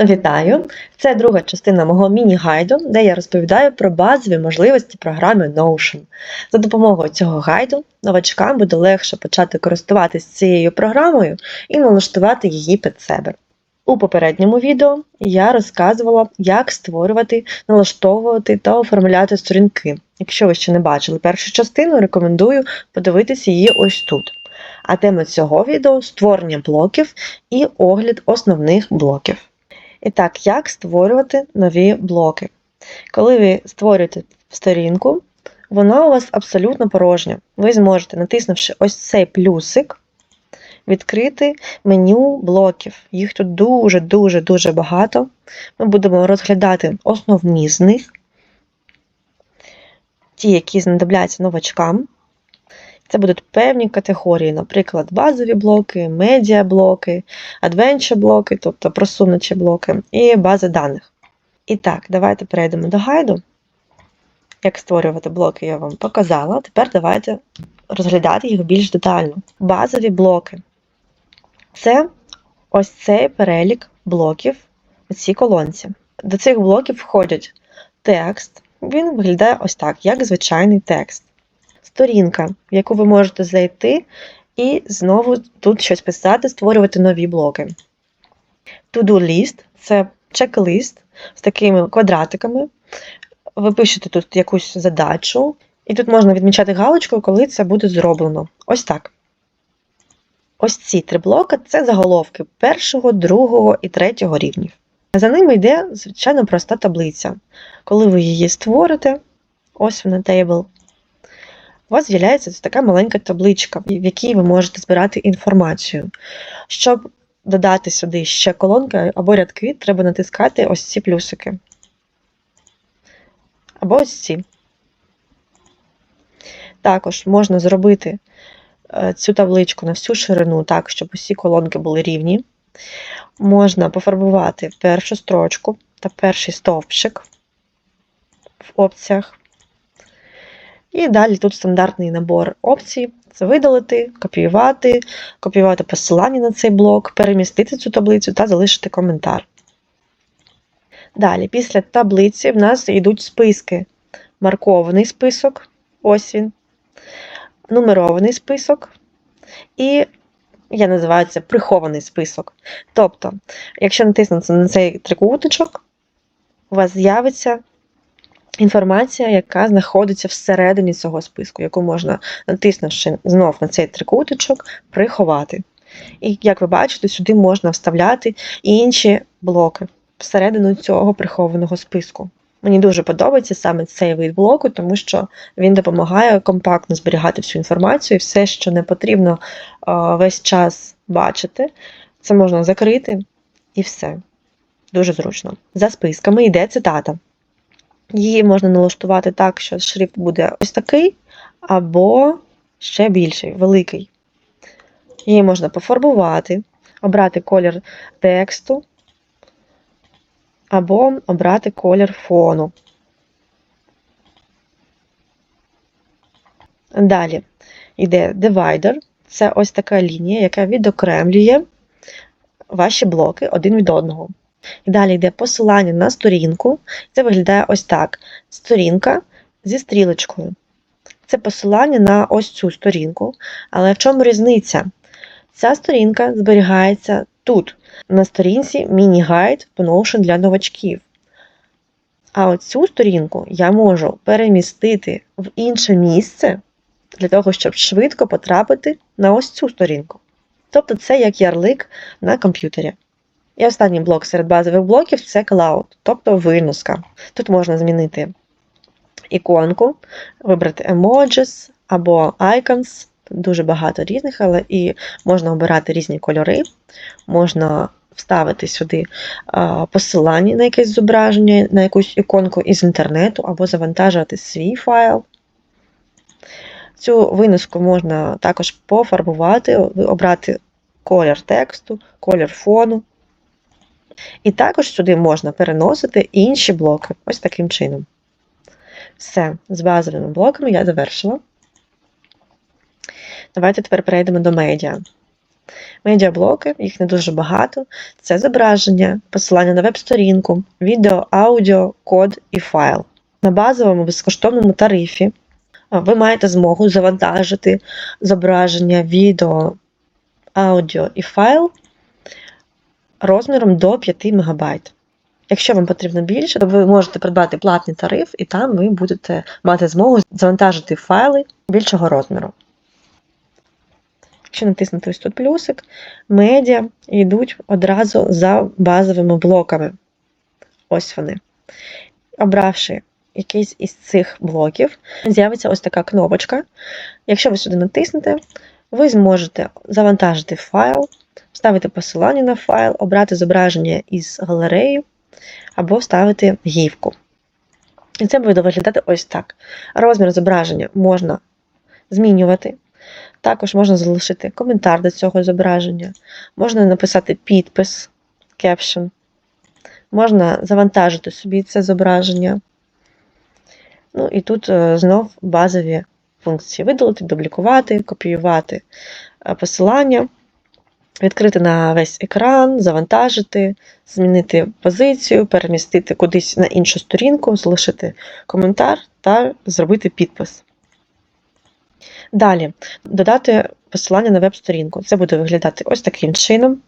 Вітаю! Це друга частина мого міні-гайду, де я розповідаю про базові можливості програми Notion. За допомогою цього гайду новачкам буде легше почати користуватись цією програмою і налаштувати її під себе. У попередньому відео я розказувала, як створювати, налаштовувати та оформляти сторінки. Якщо ви ще не бачили першу частину, рекомендую подивитися її ось тут. А тема цього відео створення блоків і огляд основних блоків. І так, як створювати нові блоки? Коли ви створюєте сторінку, вона у вас абсолютно порожня. Ви зможете, натиснувши ось цей плюсик, відкрити меню блоків. Їх тут дуже-дуже-дуже багато. Ми будемо розглядати основні з них, ті, які знадобляться новачкам. Це будуть певні категорії, наприклад, базові блоки, медіаблоки, адвенча блоки, тобто просунучі блоки, і бази даних. І так, давайте перейдемо до гайду. Як створювати блоки, я вам показала. Тепер давайте розглядати їх більш детально. Базові блоки. Це ось цей перелік блоків у цій колонці. До цих блоків входять текст. Він виглядає ось так, як звичайний текст сторінка, в яку ви можете зайти і знову тут щось писати, створювати нові блоки. To-do list це чек-лист з такими квадратиками. Ви пишете тут якусь задачу, і тут можна відмічати галочкою, коли це буде зроблено. Ось так. Ось ці три блоки це заголовки першого, другого і третього рівнів. За ними йде, звичайно, проста таблиця. Коли ви її створите, ось вона тейбл, у вас з'являється така маленька табличка, в якій ви можете збирати інформацію. Щоб додати сюди ще колонки або рядки, треба натискати ось ці плюсики. Або ось ці. Також можна зробити е, цю табличку на всю ширину, так, щоб усі колонки були рівні. Можна пофарбувати першу строчку та перший стовпчик в опціях. І далі тут стандартний набор опцій: це видалити, копіювати, копіювати посилання на цей блок, перемістити цю таблицю та залишити коментар. Далі, після таблиці в нас йдуть списки. Маркований список, ось він, нумерований список, і я називаю це прихований список. Тобто, якщо натиснути на цей трикутничок, у вас з'явиться інформація, яка знаходиться всередині цього списку, яку можна, натиснувши знов на цей трикутичок, приховати. І, як ви бачите, сюди можна вставляти інші блоки всередину цього прихованого списку. Мені дуже подобається саме цей вид блоку, тому що він допомагає компактно зберігати всю інформацію, і все, що не потрібно весь час бачити, це можна закрити і все. Дуже зручно. За списками йде цитата. Її можна налаштувати так, що шрифт буде ось такий, або ще більший, великий. Її можна пофарбувати, обрати колір тексту, або обрати колір фону. Далі йде дивайдер. Це ось така лінія, яка відокремлює ваші блоки один від одного. І далі йде посилання на сторінку. Це виглядає ось так: сторінка зі стрілочкою. Це посилання на ось цю сторінку. Але в чому різниця? Ця сторінка зберігається тут, на сторінці міні-гайд Notion для новачків. А оцю сторінку я можу перемістити в інше місце для того, щоб швидко потрапити на ось цю сторінку. Тобто це як ярлик на комп'ютері. І останній блок серед базових блоків це Cloud, тобто виноска. Тут можна змінити іконку, вибрати emojis або icons. Дуже багато різних, але і можна обирати різні кольори, можна вставити сюди посилання на якесь зображення, на якусь іконку із інтернету, або завантажувати свій файл. Цю виноску можна також пофарбувати, обрати колір тексту, колір фону. І також сюди можна переносити інші блоки ось таким чином. Все, з базовими блоками я завершила. Давайте тепер перейдемо до медіа. Медіаблоки, їх не дуже багато. Це зображення, посилання на веб-сторінку, відео, аудіо, код і файл. На базовому безкоштовному тарифі ви маєте змогу завантажити зображення, відео, аудіо і файл розміром до 5 МБ. Якщо вам потрібно більше, то ви можете придбати платний тариф, і там ви будете мати змогу завантажити файли більшого розміру. Якщо натиснути ось тут плюсик, медіа йдуть одразу за базовими блоками. Ось вони. Обравши якийсь із цих блоків, з'явиться ось така кнопочка. Якщо ви сюди натиснете, ви зможете завантажити файл, вставити посилання на файл, обрати зображення із галереї або вставити гівку. І це буде виглядати ось так. Розмір зображення можна змінювати. Також можна залишити коментар до цього зображення, можна написати підпис, кепшн, можна завантажити собі це зображення. Ну і тут е, знов базові функції: видалити, дублікувати, копіювати е, посилання, відкрити на весь екран, завантажити, змінити позицію, перемістити кудись на іншу сторінку, залишити коментар та зробити підпис. Далі додати посилання на веб-сторінку. Це буде виглядати ось таким чином.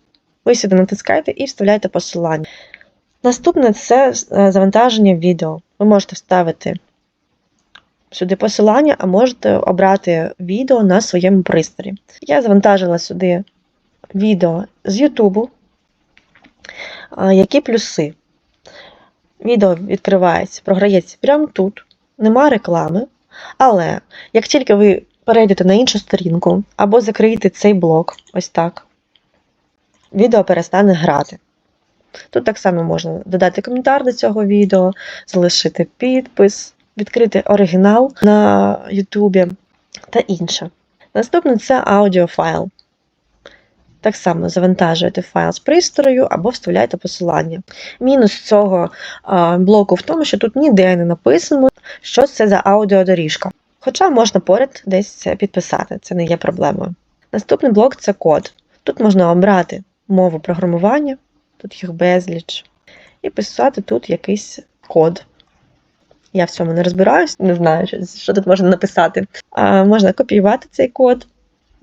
Ви сюди натискаєте і вставляєте посилання. Наступне це е, завантаження відео. Ви можете вставити сюди посилання, а можете обрати відео на своєму пристрої. Я завантажила сюди відео з Ютубу. Які плюси? Відео відкривається, програється прямо тут, нема реклами. Але як тільки ви перейдете на іншу сторінку або закриєте цей блок, ось так, відео перестане грати. Тут так само можна додати коментар до цього відео, залишити підпис, відкрити оригінал на Ютубі та інше. Наступне це аудіофайл. Так само завантажуєте файл з пристрою або вставляєте посилання. Мінус цього блоку в тому, що тут ніде не написано, що це за аудіодоріжка. Хоча можна поряд десь це підписати, це не є проблемою. Наступний блок це код. Тут можна обрати мову програмування, тут їх безліч, і писати тут якийсь код. Я в цьому не розбираюсь, не знаю, що тут можна написати. А, Можна копіювати цей код,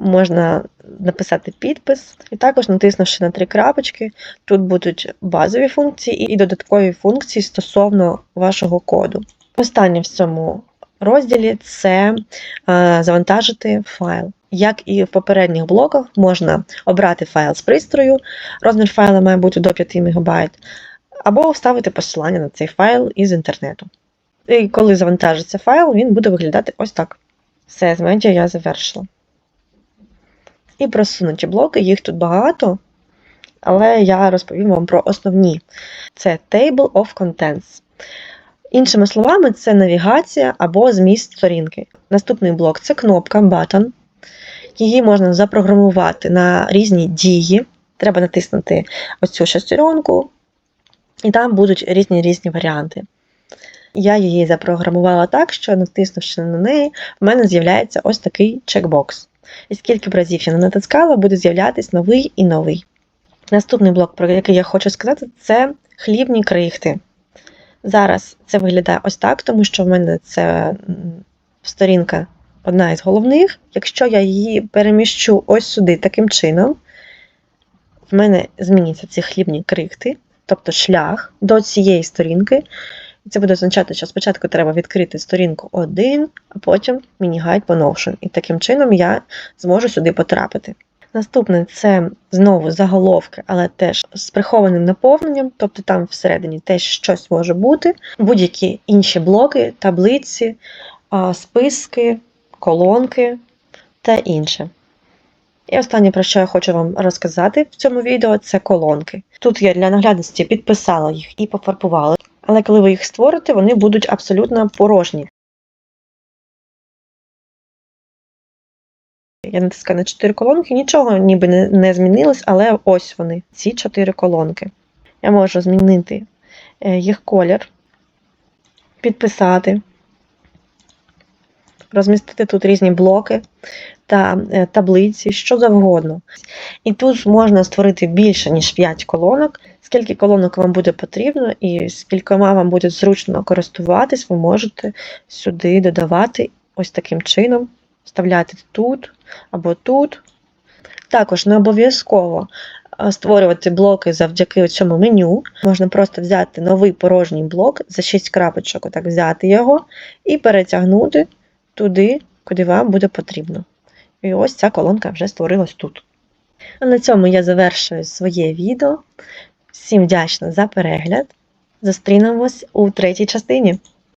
можна написати підпис, і також натиснувши на три крапочки, тут будуть базові функції і додаткові функції стосовно вашого коду. Останнє в цьому розділі це завантажити файл. Як і в попередніх блоках, можна обрати файл з пристрою, розмір файла має бути до 5 МБ, або вставити посилання на цей файл із інтернету. І коли завантажиться файл, він буде виглядати ось так. Все, з медіа я завершила. І просунуті блоки, їх тут багато, але я розповім вам про основні: це Table of Contents. Іншими словами, це навігація або зміст сторінки. Наступний блок це кнопка Button. Її можна запрограмувати на різні дії. Треба натиснути оцю шестеренку, і там будуть різні різні варіанти. Я її запрограмувала так, що натиснувши на неї, в мене з'являється ось такий чекбокс. І скільки б разів я не натискала, буде з'являтись новий і новий. Наступний блок, про який я хочу сказати, це хлібні крихти. Зараз це виглядає ось так, тому що в мене це сторінка одна із головних. Якщо я її переміщу ось сюди таким чином, в мене зміняться ці хлібні крихти, тобто шлях до цієї сторінки. Це буде означати, що спочатку треба відкрити сторінку 1, а потім міні-гайд по. І таким чином я зможу сюди потрапити. Наступне це знову заголовки, але теж з прихованим наповненням, тобто там всередині теж щось може бути, будь-які інші блоки, таблиці, списки, колонки та інше. І останнє, про що я хочу вам розказати в цьому відео, це колонки. Тут я для наглядності підписала їх і пофарбувала, але коли ви їх створите, вони будуть абсолютно порожні. Я натискаю на 4 колонки, нічого ніби не, змінилось, але ось вони, ці 4 колонки. Я можу змінити е, їх колір, підписати, розмістити тут різні блоки та е, таблиці, що завгодно. І тут можна створити більше, ніж 5 колонок. Скільки колонок вам буде потрібно, і скількома вам буде зручно користуватись, ви можете сюди додавати ось таким чином, вставляти тут або тут. Також не обов'язково створювати блоки завдяки цьому меню. Можна просто взяти новий порожній блок за 6 крапочок, отак взяти його і перетягнути туди, куди вам буде потрібно. І ось ця колонка вже створилась тут. А на цьому я завершую своє відео. Всім вдячна за перегляд. Зустрінемось у третій частині.